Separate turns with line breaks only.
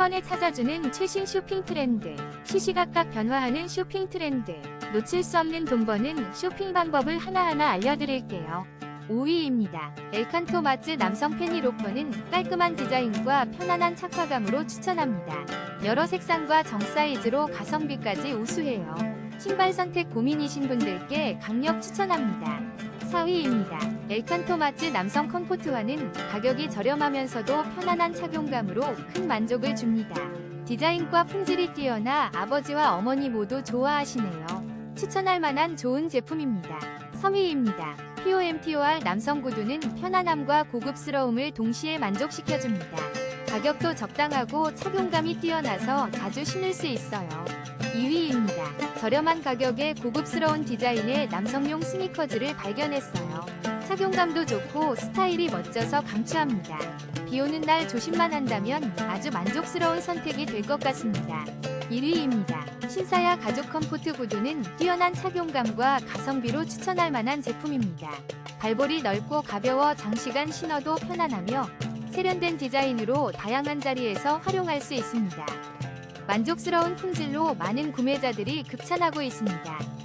번에 찾아주는 최신 쇼핑 트렌드. 시시각각 변화하는 쇼핑 트렌드. 놓칠 수 없는 돈 버는 쇼핑 방법을 하나하나 알려드릴게요. 5위입니다. 엘칸토 마츠 남성 페니 로퍼는 깔끔한 디자인과 편안한 착화감으로 추천합니다. 여러 색상과 정 사이즈로 가성비까지 우수해요. 신발 선택 고민이신 분들께 강력 추천합니다. 4위입니다. 엘칸토 마츠 남성 컴포트화는 가격이 저렴하면서도 편안한 착용감으로 큰 만족을 줍니다. 디자인과 품질이 뛰어나 아버지와 어머니 모두 좋아하시네요. 추천할 만한 좋은 제품입니다. 3위입니다. POMTOR 남성 구두는 편안함과 고급스러움을 동시에 만족시켜줍니다. 가격도 적당하고 착용감이 뛰어나서 자주 신을 수 있어요. 2위입니다. 저렴한 가격에 고급스러운 디자인의 남성용 스니커즈를 발견했어요. 착용감도 좋고 스타일이 멋져서 강추합니다. 비 오는 날 조심만 한다면 아주 만족스러운 선택이 될 것 같습니다. 1위입니다. 신사야 가죽 컴포트 구두는 뛰어난 착용감과 가성비로 추천할 만한 제품입니다. 발볼이 넓고 가벼워 장시간 신어도 편안하며 세련된 디자인으로 다양한 자리에서 활용할 수 있습니다. 만족스러운 품질로 많은 구매자들이 극찬하고 있습니다.